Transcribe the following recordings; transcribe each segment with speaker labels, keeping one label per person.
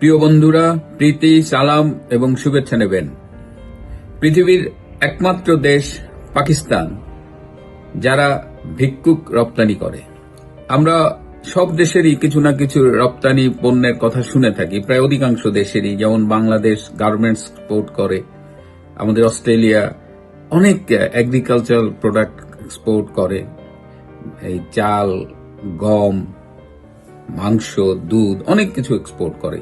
Speaker 1: প্রিয় বন্ধুরা, প্রীতি, সালাম এবং শুভেচ্ছা নেবেন। পৃথিবীর একমাত্র দেশ পাকিস্তান, যারা ভিক্ষুক রপ্তানি করে। আমরা সব দেশেরই কিছু না কিছু রপ্তানি পণ্যের কথা শুনে থাকি, প্রায় অধিকাংশ দেশেরই, যেমন বাংলাদেশ গার্মেন্টস এক্সপোর্ট করে, আমাদের অস্ট্রেলিয়া অনেক এগ্রিকালচারাল প্রোডাক্ট এক্সপোর্ট করে। এই চাল, গম, মাংস, দুধ অনেক কিছু এক্সপোর্ট করে।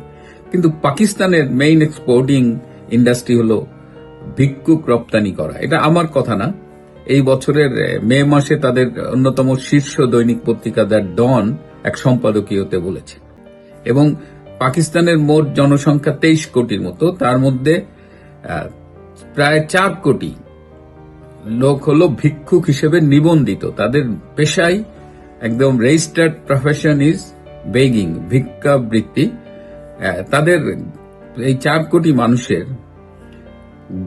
Speaker 1: কিন্তু পাকিস্তানের মেইন এক্সপোর্টিং ইন্ডাস্ট্রি হলো ভিক্ষুক রপ্তানি করা। এটা আমার কথা না। এই বছরের মে মাসে তাদের অন্যতম শীর্ষ দৈনিক পত্রিকা দ্য ডন এক সম্পাদকীয়তে বলেছে এবং পাকিস্তানের মোট জনসংখ্যা তেইশ কোটির মতো তার মধ্যে প্রায় চার কোটি লোক হলো ভিক্ষুক হিসেবে নিবন্ধিত। তাদের পেশায় একদম রেজিস্টার্ড প্রফেশন ইজ বেগিং ভিক্ষা বৃত্তি আহ, তাদের এই চার কোটি মানুষের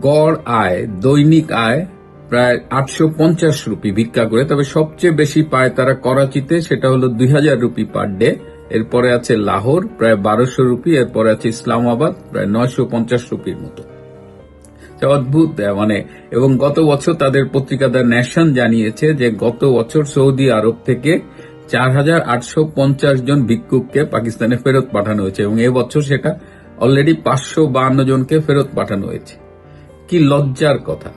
Speaker 1: গড় আয়, দৈনিক আয় প্রায় আটশো পঞ্চাশ রুপি ভিক্ষা করে। তবে সবচেয়ে বেশি পায় তারা করাচিতে, সেটা হলো দুই হাজার রুপি পার ডে। এরপরে আছে লাহোর, প্রায় বারোশো রুপি। এরপরে আছে ইসলামাবাদ, প্রায় নয়শো পঞ্চাশ রুপির মতো। অদ্ভুত মানে এবং গত বছর তাদের পত্রিকা দ্য ন্যাশন জানিয়েছে যে গত বছর সৌদি আরব থেকে চার হাজার আটশো পঞ্চাশ জন ভিক্ষুককে পাকিস্তানে ফেরত পাঠানো হয়েছে এবং এবছর সেটা অলরেডি পাঁচশো বান্ন জনকে ফেরত পাঠানো হয়েছে। কি লজ্জার কথা।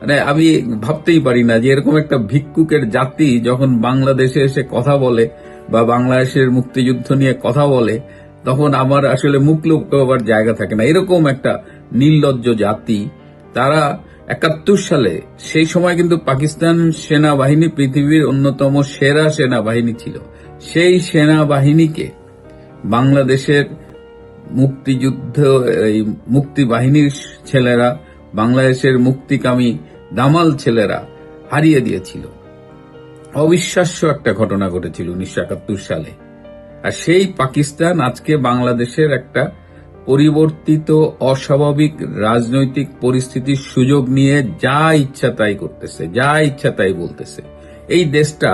Speaker 1: মানে আমি ভাবতেই পারি না যে এরকম একটা ভিক্ষুকের জাতি যখন বাংলাদেশে এসে কথা বলে বা বাংলাদেশের মুক্তিযুদ্ধ নিয়ে কথা বলে, তখন আমার আসলে মুখ লুকাবার জায়গা থাকে না। এরকম একটা নির্লজ্জ জাতি, তারা একাত্তর সালে, সেই সময় কিন্তু পাকিস্তান সেনাবাহিনী পৃথিবীর অন্যতম সেরা সেনাবাহিনী ছিল। সেই সেনাবাহিনীকে বাংলাদেশের মুক্তিযুদ্ধ, এই মুক্তি বাহিনীর ছেলেরা, বাংলাদেশের মুক্তিকামী দামাল ছেলেরা হারিয়ে দিয়েছিল। অবিশ্বাস্য একটা ঘটনা ঘটেছিল উনিশশো একাত্তর সালে। আর সেই পাকিস্তান আজকে বাংলাদেশের একটা পরিবর্তিত অস্বাভাবিক রাজনৈতিক পরিস্থিতির সুযোগ নিয়ে যা ইচ্ছা তাই করতেছে, যা ইচ্ছা তাই বলতেছে। এই দেশটা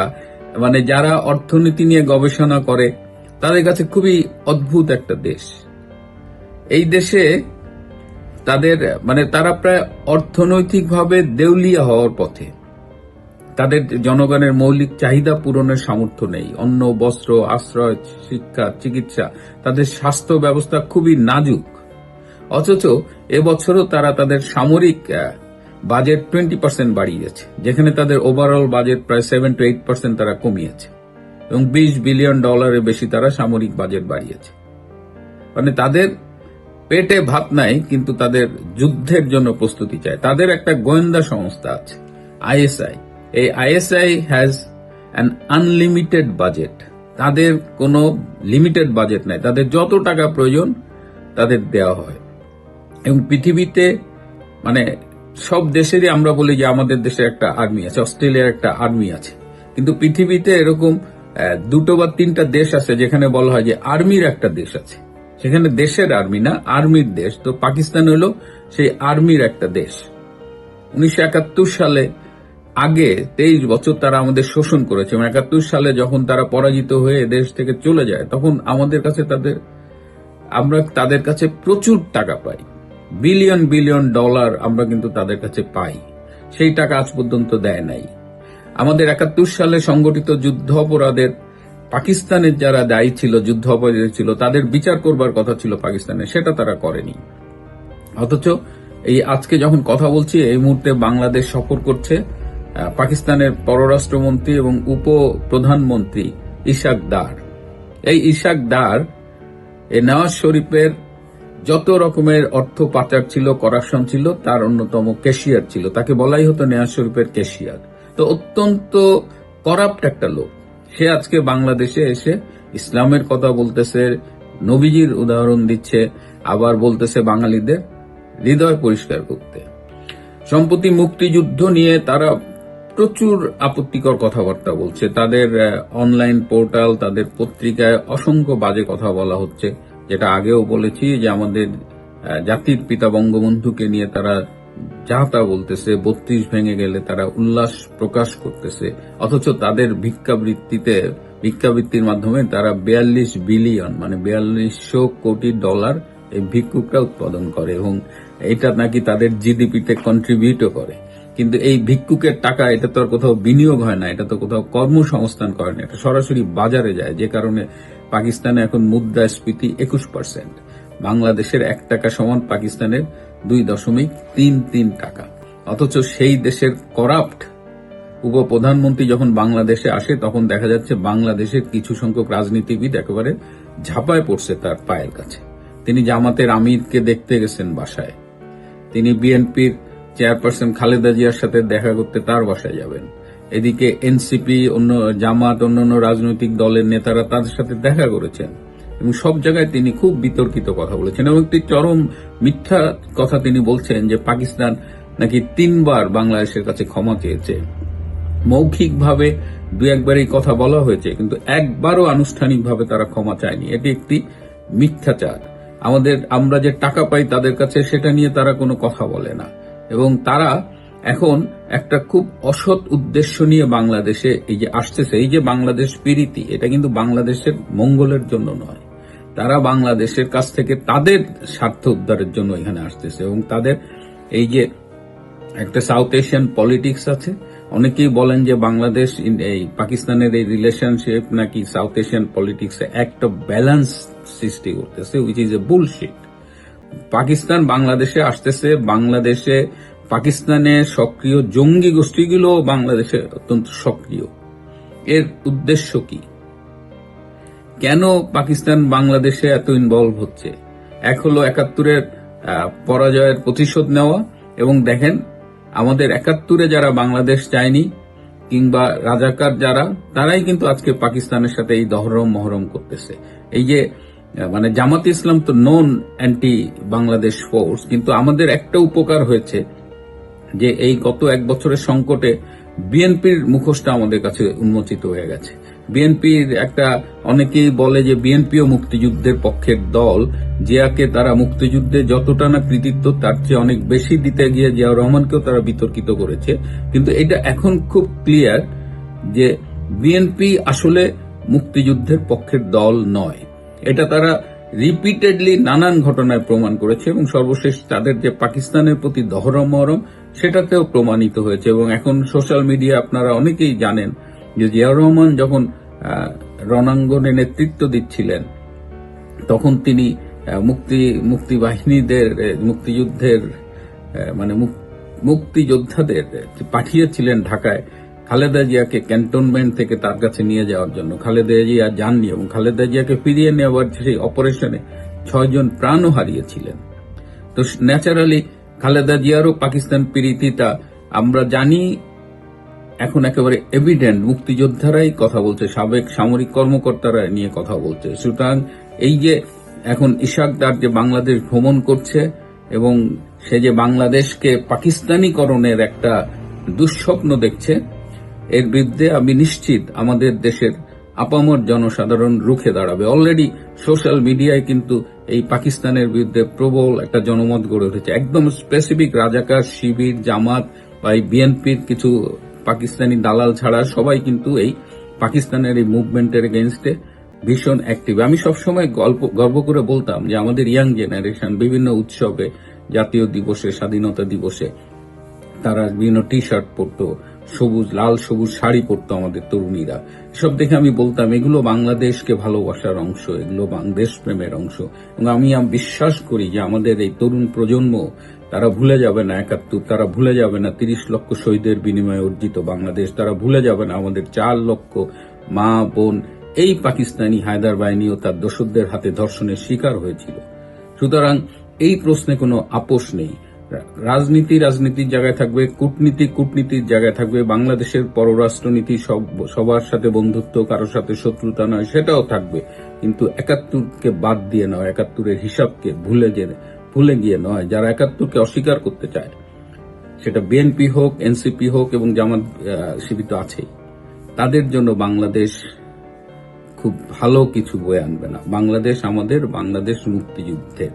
Speaker 1: মানে যারা অর্থনীতি নিয়ে গবেষণা করে, তাদের কাছে খুবই অদ্ভুত একটা দেশ। এই দেশে তাদের মানে তারা প্রায় অর্থনৈতিকভাবে দেউলিয়া হওয়ার পথে। তাদের জনগণের মৌলিক চাহিদা পূরণের সামর্থ্য নেই। অন্ন, বস্ত্র, আশ্রয়, শিক্ষা, চিকিৎসা, তাদের স্বাস্থ্য ব্যবস্থা খুবই নাজুক। অথচ এবছরও তারা তাদের সামরিক বাজেট টোয়েন্টি পার্সেন্ট বাড়িয়েছে, যেখানে তাদের ওভারঅল বাজেট প্রায় সেভেন টু এইট পার্সেন্ট তারা কমিয়েছে এবং বিশ বিলিয়ন ডলারের বেশি তারা সামরিক বাজেট বাড়িয়েছে। মানে তাদের পেটে ভাত নাই, কিন্তু তাদের যুদ্ধের জন্য প্রস্তুতি চায়। তাদের একটা গোয়েন্দা সংস্থা আছে, আইএসআই। এই ISI has an unlimited budget তাদের কোনো লিমিটেড বাজেট নাই। তাদের যত টাকা প্রয়োজন, তাদের দেওয়া হয়। এবং পৃথিবীতে মানে সব দেশেরই আমরা বলি যে আমাদের দেশে একটা আর্মি আছে, অস্ট্রেলিয়ার একটা আর্মি আছে। কিন্তু পৃথিবীতে এরকম দুটো বা তিনটা দেশ আছে যেখানে বলা হয় যে আর্মির একটা দেশ আছে। সেখানে দেশের আর্মি না আর্মির দেশ। তো পাকিস্তান হলো সেই আর্মির একটা দেশ। উনিশশো একাত্তর সালে আগে তেইশ বছর তারা আমাদের শোষণ করেছে। এবং একাত্তর সালে যখন তারা পরাজিত হয়ে দেশ থেকে চলে যায়, তখন আমাদের কাছে তাদের, আমরা তাদের কাছে প্রচুর টাকা পাই। বিলিয়ন বিলিয়ন ডলার আমরা কিন্তু তাদের কাছে পাই। সেই টাকা আজ পর্যন্ত দেয় নাই। আমাদের একাত্তর সালে সংগঠিত যুদ্ধ অপরাধের, পাকিস্তানের যারা দায়ী ছিল, যুদ্ধ অপরাধী ছিল, তাদের বিচার করবার কথা ছিল পাকিস্তানে, সেটা তারা করেনি। অথচ এই আজকে যখন কথা বলছি, এই মুহূর্তে বাংলাদেশ সফর করছে পাকিস্তানের পররাষ্ট্রমন্ত্রী এবং উপ প্রধানমন্ত্রী ইশাক দার। এই ইশাক দার, এ নওয়াজ শরীফের যত রকমের অর্থ পাচার ছিল, করাপশন ছিল, তার অন্যতম ক্যাশিয়ার ছিল। তাকে বলাই হতো নেওয়াজ শরীফের ক্যাশিয়ার। তো অত্যন্ত করাপ্ট একটা লোক। সে আজকে বাংলাদেশে এসে ইসলামের কথা বলতেছে, নবীজির উদাহরণ দিচ্ছে, আবার বলতেছে বাঙালিদের হৃদয় পরিষ্কার করতে। সম্প্রতি মুক্তিযুদ্ধ নিয়ে তারা প্রচুর আপত্তিকর কথাবার্তা বলছে। তাদের অনলাইন পোর্টাল তাদের পত্রিকায় অসংখ্য বাজে কথা বলা হচ্ছে। যেটা আগেও বলেছি যে আমাদের জাতির পিতা বঙ্গবন্ধুকে নিয়ে তারা যা তা বলতেছে, বত্রিশ ভেঙে গেলে তারা উল্লাস প্রকাশ করতেছে। অথচ তাদের ভিক্ষাবৃত্তিতে, ভিক্ষাবৃত্তির মাধ্যমে তারা বিয়াল্লিশ বিলিয়ন মানে বিয়াল্লিশশো কোটি ডলার এই ভিক্ষুকরা উৎপাদন করে এবং এটা নাকি তাদের জিডিপিতে কন্ট্রিবিউটও করে। কিন্তু এই ভিক্ষুকের টাকা, এটা তো আর কোথাও বিনিয়োগ হয় না, এটা তো কোথাও কর্মসংস্থান করে না, এটা সরাসরি বাজারে যায়, যে কারণে পাকিস্তানে এখন মুদ্রাস্ফীতি একুশ পার্সেন্ট বাংলাদেশের এক টাকা সমান পাকিস্তানের দুই দশমিক তিন তিন টাকা। অথচ সেই দেশের করাপ্ট উপপ্রধানমন্ত্রী যখন বাংলাদেশে আসে, তখন দেখা যাচ্ছে বাংলাদেশের কিছু সংখ্যক রাজনীতিবিদ একেবারে ঝাঁপায় পড়ছে তার পায়ের কাছে। তিনি জামাতের আমিরকে দেখতে গেছেন বাসায়। তিনি বিএনপির চেয়ারপারসন খালেদা জিয়ার সাথে দেখা করতে তার বাসায় যাবেন। এদিকে এনসিপি অন্য জামাত, অন্যান্য রাজনৈতিক দলের নেতারা তাদের সাথে দেখা করেছেন এবং সব জায়গায় তিনি খুব বিতর্কিত কথা বলেছেন এবং একটি চরম মিথ্যা কথা তিনি বলছেন যে পাকিস্তান নাকি তিনবার বাংলাদেশের কাছে ক্ষমা চেয়েছে। মৌখিকভাবে দু একবার এই কথা বলা হয়েছে, কিন্তু একবারও আনুষ্ঠানিকভাবে তারা ক্ষমা চায়নি। এটি একটি মিথ্যাচার। আমাদের, আমরা যে টাকা পাই তাদের কাছে সেটা নিয়ে তারা কোনো কথা বলে না। এবং তারা এখন একটা খুব অসৎ উদ্দেশ্য নিয়ে বাংলাদেশে এই যে আসতেছে, এই যে বাংলাদেশ পিরিতি, এটা কিন্তু বাংলাদেশের মঙ্গলের জন্য নয়। তারা বাংলাদেশের কাছ থেকে তাদের স্বার্থ উদ্ধারের জন্য এখানে আসতেছে এবং তাদের এই যে একটা সাউথ এশিয়ান পলিটিক্স আছে। অনেকেই বলেন যে বাংলাদেশ এই পাকিস্তানের এই রিলেশনশিপ নাকি সাউথ এশিয়ান পলিটিক্স একটা ব্যালেন্স সৃষ্টি করতেছে which is a bullshit Pakistan বাংলাদেশে আসতেছে, বাংলাদেশে পাকিস্তানে সক্রিয় জঙ্গি গোষ্ঠীগুলো বাংলাদেশে অত্যন্ত সক্রিয়। এর উদ্দেশ্য কি? কেন পাকিস্তান বাংলাদেশে এত ইনভলভ হচ্ছে? এক হলো একাত্তরের পরাজয়ের প্রতিশোধ নেওয়া এবং দেখেন, আমাদের একাত্তরে যারা বাংলাদেশ চায়নি কিংবা রাজাকার যারা, তারাই কিন্তু আজকে পাকিস্তানের সাথে এই দহরম মহরম করতেছে। এই যে মানে জামাত ইসলাম তো নন অ্যান্টি বাংলাদেশ ফোর্স কিন্তু আমাদের একটা উপকার হয়েছে যে এই গত এক বছরের সংকটে বিএনপির মুখোশটা আমাদের কাছে উন্মোচিত হয়ে গেছে। বিএনপির একটা, অনেকেই বলে যে বিএনপিও মুক্তিযুদ্ধের পক্ষের দল। জিয়াকে তারা মুক্তিযুদ্ধে যতটা না কৃতিত্ব, তার চেয়ে অনেক বেশি দিতে গিয়ে জিয়াউর রহমানকেও তারা বিতর্কিত করেছে। কিন্তু এটা এখন খুব ক্লিয়ার যে বিএনপি আসলে মুক্তিযুদ্ধের পক্ষের দল নয়। এটা তারা রিপিটেডলি নানান ঘটনায় প্রমাণ করেছে এবং সর্বশেষ তাদের যে পাকিস্তানের প্রতি দহরম মহরম সেটাতেও প্রমাণিত হয়েছে এবং এখন সোশ্যাল মিডিয়া আপনারা অনেকেই জানেন যে জিয়াউর রহমান যখন রণাঙ্গনে নেতৃত্ব দিচ্ছিলেন, তখন তিনি মুক্তি মুক্তি বাহিনীদের মুক্তিযুদ্ধের মানে মুক- মুক্তিযোদ্ধাদের পাঠিয়েছিলেন ঢাকায়। খালেদা জিয়াকে ক্যান্টনমেন্ট থেকে তার কাছে নিয়ে যাওয়ার জন্য খালেদা জিয়া যাননি এবং খালেদা জিয়াকে ফিরিয়ে নেওয়ার সেই অপারেশনে ছয়জন প্রাণও হারিয়েছিলেন। তো ন্যাচারালি খালেদা জিয়ারও পাকিস্তান প্রীতিটা আমরা জানি, এখন একেবারে এভিডেন্ট মুক্তিযোদ্ধারাই কথা বলছে, সাবেক সামরিক কর্মকর্তারা নিয়ে কথা বলছে। সুতরাং এই যে এখন ইশাকদার যে বাংলাদেশ ভ্রমণ করছে এবং সে যে বাংলাদেশকে পাকিস্তানিকরণের একটা দুঃস্বপ্ন দেখছে এর বিরুদ্ধে আমি নিশ্চিত আমাদের দেশের আপামর জনসাধারণ রুখে দাঁড়াবে। অলরেডি সোশ্যাল মিডিয়ায় কিন্তু এই পাকিস্তানের বিরুদ্ধে প্রবল একটা জনমত গড়ে উঠেছে। একদম স্পেসিফিক রাজাকার, শিবির, জামাত বা এই বিএনপির কিছু পাকিস্তানি দালাল ছাড়া সবাই কিন্তু এই পাকিস্তানের এই মুভমেন্টের এগেনস্টে ভীষণ অ্যাক্টিভ আমি সবসময় গল্প, গর্ব করে বলতাম যে আমাদের ইয়াং জেনারেশন বিভিন্ন উৎসবে, জাতীয় দিবসে, স্বাধীনতা দিবসে তারা বিভিন্ন টি শার্ট পরতো সবুজ, লাল, সবুজ শাড়ি পরতো আমাদের তরুণীরা। সব দেখে আমি বলতাম, এগুলো বাংলাদেশকে ভালোবাসার অংশ, এগুলো বাং- দেশপ্রেমের অংশ। এবং আমি বিশ্বাস করি যে আমাদের এই তরুণ প্রজন্ম, তারা ভুলে যাবে না একাত্তর, তারা ভুলে যাবে না তিরিশ লক্ষ শহীদের বিনিময়ে অর্জিত বাংলাদেশ, তারা ভুলে যাবে না আমাদের চার লক্ষ মা, বোন, এই পাকিস্তানি হায়দার বাহিনী ও তার দোসরদের হাতে ধর্ষণের শিকার হয়েছিল। সুতরাং এই প্রশ্নে কোনো আপোষ নেই। রাজনীতি রাজনীতির জায়গায় থাকবে, কূটনীতি কূটনীতির জায়গায় থাকবে, বাংলাদেশের পররাষ্ট্রনীতি সব সবার সাথে বন্ধুত্ব, কারোর সাথে শত্রুতা নয়, সেটাও থাকবে। কিন্তু একাত্তরকে বাদ দিয়ে নয়, একাত্তরের হিসাবকে ভুলে যে ভুলে গিয়ে নয়, যারা একাত্তরকে অস্বীকার করতে চায়, সেটা বিএনপি হোক এনসিপি হোক এবং জামাত শিবির আছেই। তাদের জন্য বাংলাদেশ খুব ভালো কিছু বয়ে আনবে না। বাংলাদেশ আমাদের, বাংলাদেশ মুক্তিযুদ্ধের।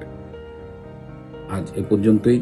Speaker 1: আজ এ পর্যন্তই।